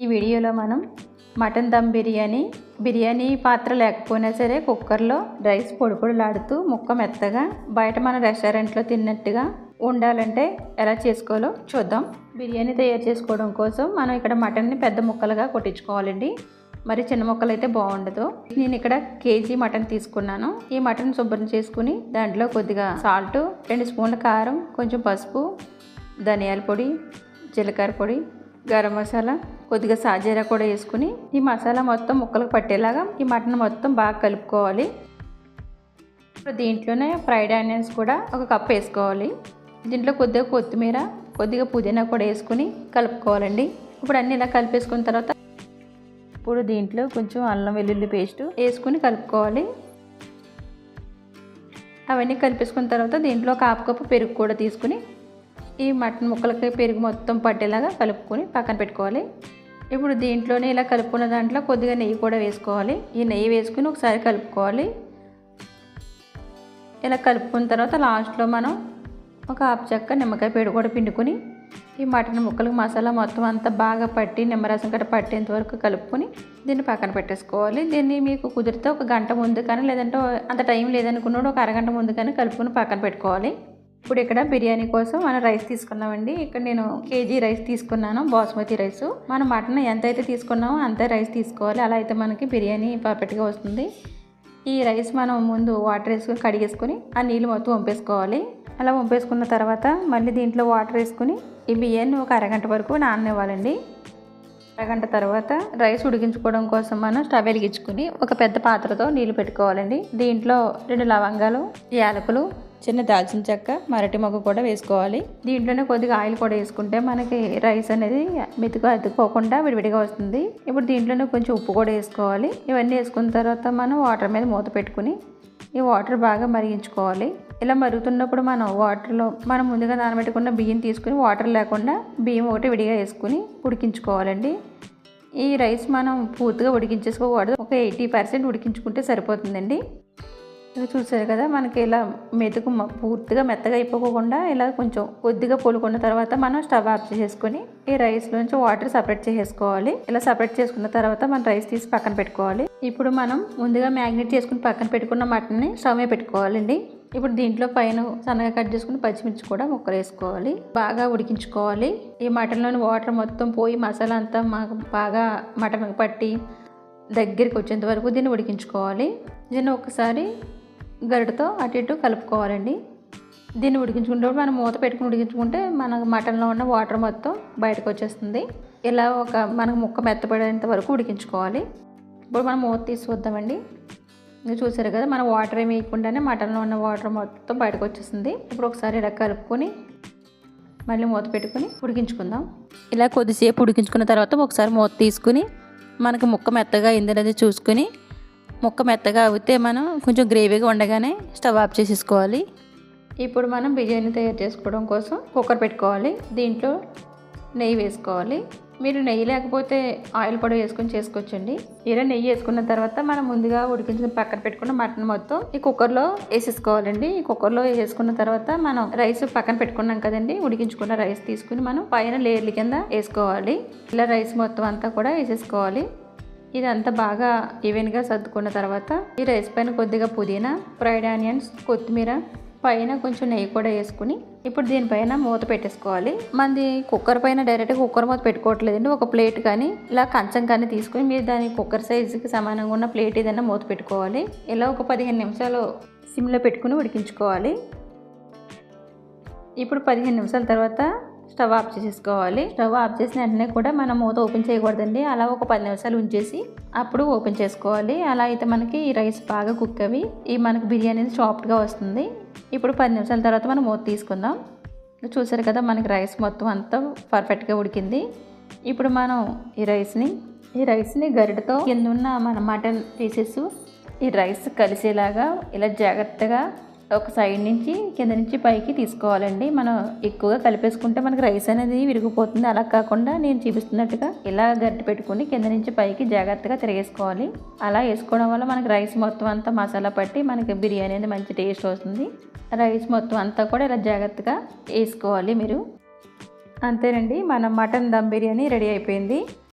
ఈ వీడియోలో మనం మటన్ దమ్ బిర్యానీ బిర్యానీ పాత్ర లేకపోయినా సరే కుక్కర్లో రైస్ పొడి పొడిలాడుతూ ముక్క మెత్తగా బయట మన రెస్టారెంట్లో తిన్నట్టుగా ఉండాలంటే ఎలా చేసుకోవాలో చూద్దాం. బిర్యానీ తయారు చేసుకోవడం కోసం మనం ఇక్కడ మటన్ని పెద్ద ముక్కలుగా కొట్టించుకోవాలండి. మరి చిన్న ముక్కలు అయితే బాగుండదు. నేను ఇక్కడ కేజీ మటన్ తీసుకున్నాను. ఈ మటన్ శుభ్రం చేసుకుని దాంట్లో కొద్దిగా సాల్ట్ రెండు స్పూన్ల కారం కొంచెం పసుపు ధనియాల పొడి జీలకర్ర పొడి గరం మసాలా కొద్దిగా సాజీరా కూడా వేసుకుని ఈ మసాలా మొత్తం ముక్కలకు పట్టేలాగా ఈ మటన్ మొత్తం బాగా కలుపుకోవాలి. ఇప్పుడు దీంట్లోనే ఫ్రైడ్ ఆనియన్స్ కూడా ఒక కప్ వేసుకోవాలి. దీంట్లో కొద్దిగా కొత్తిమీర కొద్దిగా పుదీనా కూడా వేసుకుని కలుపుకోవాలండి. ఇప్పుడు అన్నీ ఇలా కలిపేసుకున్న తర్వాత ఇప్పుడు దీంట్లో కొంచెం అల్లం వెల్లుల్లి పేస్ట్ వేసుకుని కలుపుకోవాలి. అవన్నీ కలిపేసుకున్న తర్వాత దీంట్లో ఒక హాఫ్ కప్పు పెరుగు కూడా తీసుకుని ఈ మటన్ ముక్కలకి పెరుగు మొత్తం పట్టేలాగా కలుపుకొని పక్కన పెట్టుకోవాలి. ఇప్పుడు దీంట్లోనే ఇలా కలుపుకున్న దాంట్లో కొద్దిగా నెయ్యి కూడా వేసుకోవాలి. ఈ నెయ్యి వేసుకుని ఒకసారి కలుపుకోవాలి. ఇలా కలుపుకున్న తర్వాత లాస్ట్లో మనం ఒక హాఫ్ చెక్క నిమ్మకాయ పేడు కూడా పిండుకొని ఈ మటన్ ముక్కలకు మసాలా మొత్తం అంతా బాగా పట్టి నిమ్మరసం గట్ట పట్టేంత వరకు కలుపుకొని దీన్ని పక్కన పెట్టేసుకోవాలి. దీన్ని మీకు కుదిరితే ఒక గంట ముందు కానీ లేదంటే అంత టైం లేదనుకున్నాడు ఒక అరగంట ముందు కానీ కలుపుకొని పక్కన పెట్టుకోవాలి. ఇప్పుడు ఇక్కడ బిర్యానీ కోసం మనం రైస్ తీసుకున్నామండి. ఇక్కడ నేను కేజీ రైస్ తీసుకున్నాను బాస్మతి రైస్. మనం మటన్ ఎంత అయితే తీసుకున్నామో అంతే రైస్ తీసుకోవాలి. అలా అయితే మనకి బిర్యానీ పర్ఫెక్ట్గా వస్తుంది. ఈ రైస్ మనం ముందు వాటర్ వేసుకొని కడిగేసుకొని ఆ నీళ్ళు మొత్తం వంపేసుకోవాలి. అలా వంపేసుకున్న తర్వాత మళ్ళీ దీంట్లో వాటర్ వేసుకుని ఈ బియ్యాన్ని ఒక అరగంట వరకు నాననివ్వాలండి. అరగంట తర్వాత రైస్ ఉడికించుకోవడం కోసం మనం స్టవ్ వెలిగించుకుని ఒక పెద్ద పాత్రతో నీళ్ళు పెట్టుకోవాలండి. దీంట్లో రెండు లవంగాలు యాలకులు చిన్న దాల్చిన చెక్క మరటి మొగ్గ కూడా వేసుకోవాలి. దీంట్లోనే కొద్దిగా ఆయిల్ కూడా వేసుకుంటే మనకి రైస్ అనేది మెతుకు అతుక్కోకుండా విడివిడిగా వస్తుంది. ఇప్పుడు దీంట్లోనే కొంచెం ఉప్పు కూడా వేసుకోవాలి. ఇవన్నీ వేసుకున్న తర్వాత మనం వాటర్ మీద మూత పెట్టుకుని ఈ వాటర్ బాగా మరిగించుకోవాలి. ఇలా మరుగుతున్నప్పుడు మనం వాటర్లో మనం ముందుగా నానబెట్టుకున్న బియ్యం తీసుకుని వాటర్ లేకుండా బియ్యం ఒకటి విడిగా వేసుకుని ఉడికించుకోవాలండి. ఈ రైస్ మనం పూర్తిగా ఉడికించేసుకోకూడదు. ఒక ఎయిటీ పర్సెంట్ ఉడికించుకుంటే సరిపోతుందండి. చూసారు కదా మనకి ఇలా మెతుకు మ- పూర్తిగా మెత్తగా అయిపోకుండా ఇలా కొంచెం కొద్దిగా పొలుకున్న తర్వాత మనం స్టవ్ ఆఫ్ చేసుకొని ఈ రైస్ నుంచి వాటర్ సపరేట్ చేసేసుకోవాలి. ఇలా సపరేట్ చేసుకున్న తర్వాత మనం రైస్ తీసి పక్కన పెట్టుకోవాలి. ఇప్పుడు మనం ముందుగా మ్యాగ్నెట్ చేసుకుని పక్కన పెట్టుకున్న మటన్ని స్టవ్ మీద పెట్టుకోవాలండి. ఇప్పుడు దీంట్లో పైన సన్నగా కట్ చేసుకుని పచ్చిమిర్చి కూడా ముక్కలు వేసుకోవాలి. బాగా ఉడికించుకోవాలి. ఈ మటన్లోని వాటర్ మొత్తం పోయి మసాలా అంతా మాకు బాగా మటన్ పట్టి దగ్గరికి వచ్చేంత వరకు దీన్ని ఉడికించుకోవాలి. దీన్ని ఒకసారి గరిటతో అటు ఇటు కలుపుకోవాలండి. దీన్ని ఉడికించుకుంటే మనం మూత పెట్టుకుని ఉడికించుకుంటే మన మటన్లో ఉన్న వాటర్ మొత్తం బయటకు వచ్చేస్తుంది. ఇలా ఒక మనకు ముక్క మెత్తపడేంత వరకు ఉడికించుకోవాలి. ఇప్పుడు మనం మూత తీసి చూద్దామండి. మీరు చూసారు కదా మన వాటర్ ఏమి వేయకుండానే మటన్లో ఉన్న వాటర్ మొత్తం బయటకు వచ్చేసింది ఇప్పుడు ఒకసారి ఇలా కలుపుకొని మళ్ళీ మూత పెట్టుకుని ఉడికించుకుందాం. ఇలా కొద్దిసేపు ఉడికించుకున్న తర్వాత ఒకసారి మూత తీసుకుని మనకు ముక్క మెత్తగా అయిందనేది చూసుకుని ముక్క మెత్తగా అవితే మనం కొంచెం గ్రేవీగా ఉండగానే స్టవ్ ఆఫ్ చేసేసుకోవాలి. ఇప్పుడు మనం బిర్యానీ తయారు చేసుకోవడం కోసం కుక్కర్ పెట్టుకోవాలి. దీంట్లో నెయ్యి వేసుకోవాలి. మీరు నెయ్యి లేకపోతే ఆయిల్ కూడా వేసుకొని చేసుకోవచ్చండి. ఇలా నెయ్యి వేసుకున్న తర్వాత మనం ముందుగా ఉడికించుకుని పక్కన పెట్టుకున్న మటన్ మొత్తం ఈ కుక్కర్లో వేసేసుకోవాలండి. ఈ కుక్కర్లో వేసుకున్న తర్వాత మనం రైస్ పక్కన పెట్టుకున్నాం కదండి. ఉడికించుకున్న రైస్ తీసుకుని మనం పైన లేయర్ల కింద వేసుకోవాలి. ఇలా రైస్ మొత్తం అంతా కూడా వేసేసుకోవాలి. ఇదంతా బాగా ఈవెన్గా సర్దుకున్న తర్వాత ఈ రైస్ పైన కొద్దిగా పుదీనా ఫ్రైడ్ ఆనియన్స్ కొత్తిమీర పైన కొంచెం నెయ్యి కూడా వేసుకుని ఇప్పుడు దీనిపైన మూత పెట్టేసుకోవాలి. మంది కుక్కర్ పైన డైరెక్ట్గా కుక్కర్ మూత పెట్టుకోవట్లేదండి. ఒక ప్లేట్ కానీ ఇలా కంచం కానీ తీసుకుని మీరు దాని కుక్కర్ సైజుకి సమానంగా ఉన్న ప్లేట్ ఏదైనా మూత పెట్టుకోవాలి. ఇలా ఒక పదిహేను నిమిషాలు సిమ్లో పెట్టుకుని ఉడికించుకోవాలి. ఇప్పుడు పదిహేను నిమిషాల తర్వాత స్టవ్ ఆఫ్ చేసేసుకోవాలి. స్టవ్ ఆఫ్ చేసిన వెంటనే కూడా మనం మూత ఓపెన్ చేయకూడదండి. అలా ఒక పది నిమిషాలు ఉంచేసి అప్పుడు ఓపెన్ చేసుకోవాలి. అలా అయితే మనకి ఈ రైస్ బాగా కుక్ అవి ఈ మనకి బిర్యానీ సాఫ్ట్గా వస్తుంది. ఇప్పుడు పది నిమిషాల తర్వాత మనం మూత తీసుకుందాం. చూసారు కదా మనకి రైస్ మొత్తం అంతా పర్ఫెక్ట్గా ఉడికింది. ఇప్పుడు మనం ఈ రైస్ని ఈ రైస్ని గరిటతో కింద ఉన్న మన మటన్ పీసెస్ ఈ రైస్ కలిసేలాగా ఇలా జాగ్రత్తగా ఒక సైడ్ నుంచి కింద నుంచి పైకి తీసుకోవాలండి. మనం ఎక్కువగా కలిపేసుకుంటే మనకి రైస్ అనేది విరిగిపోతుంది. అలా కాకుండా నేను చూపిస్తున్నట్టుగా ఇలా గట్టి పెట్టుకుని కింద నుంచి పైకి జాగ్రత్తగా తిరగేసుకోవాలి. అలా వేసుకోవడం వల్ల మనకి రైస్ మొత్తం అంతా మసాలా పట్టి మనకి బిర్యానీ అనేది మంచి టేస్ట్ వస్తుంది. రైస్ మొత్తం అంతా కూడా ఇలా జాగ్రత్తగా వేసుకోవాలి మీరు. అంతేనండి మన మటన్ దమ్ బిర్యానీ రెడీ అయిపోయింది.